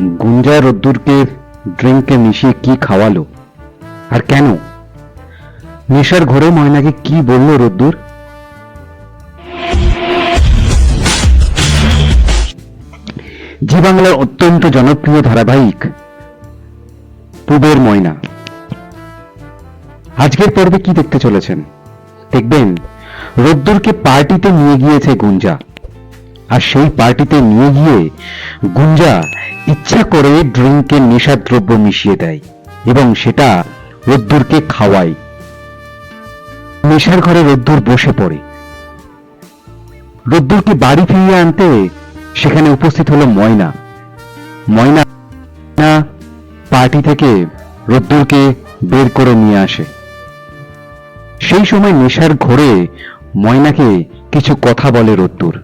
গুঞ্জা রোদ্দুরকে ড্রিঙ্কে মিশিয়ে কি খাওয়ালো? আর কেন? নেশার ঘরে ময়নাকে কি বলল রোদ্দুর? জি বাংলার অত্যন্ত জনপ্রিয় ধারাবাহিক, পুবের ময়না। আজকের পর্বে কি দেখতে চলেছেন? দেখবেন, রোদ্দুরকে পার্টিতে নিয়ে গিয়েছে গুঞ্জা। আর সেই পার্টিতে নিয়ে গিয়ে গুঞ্জা ইচ্ছা করে ড্রিঙ্কে নেশাদ্রব্য মিশিয়ে দেয় এবং সেটা রোদ্দুরকে খাওয়ায়। নেশার ঘরে রোদ্দুর বসে পড়ে। রোদ্দুরকে বাড়ি ফিরিয়ে আনতে সেখানে উপস্থিত হলো ময়না। ময়না পার্টি থেকে রোদ্দুরকে বের করে নিয়ে আসে। সেই সময় নেশার ঘোরে ময়নাকে কিছু কথা বলে রোদ্দুর।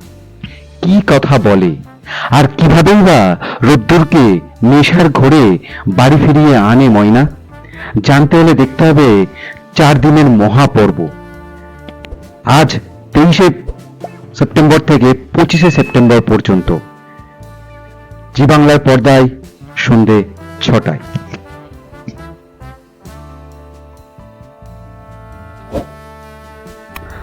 কি কথা বলে? আর কিভাবেই বা রোদ্দুরকে নেশার ঘোরে বাড়ি ফিরিয়ে আনে ময়না? জানতে হলে দেখতে হবে চার দিনের মহাপর্ব। আজ তেইশে সেপ্টেম্বর থেকে পঁচিশে সেপ্টেম্বর পর্যন্ত। জি বাংলার পর্দায় সন্ধে ছটায়।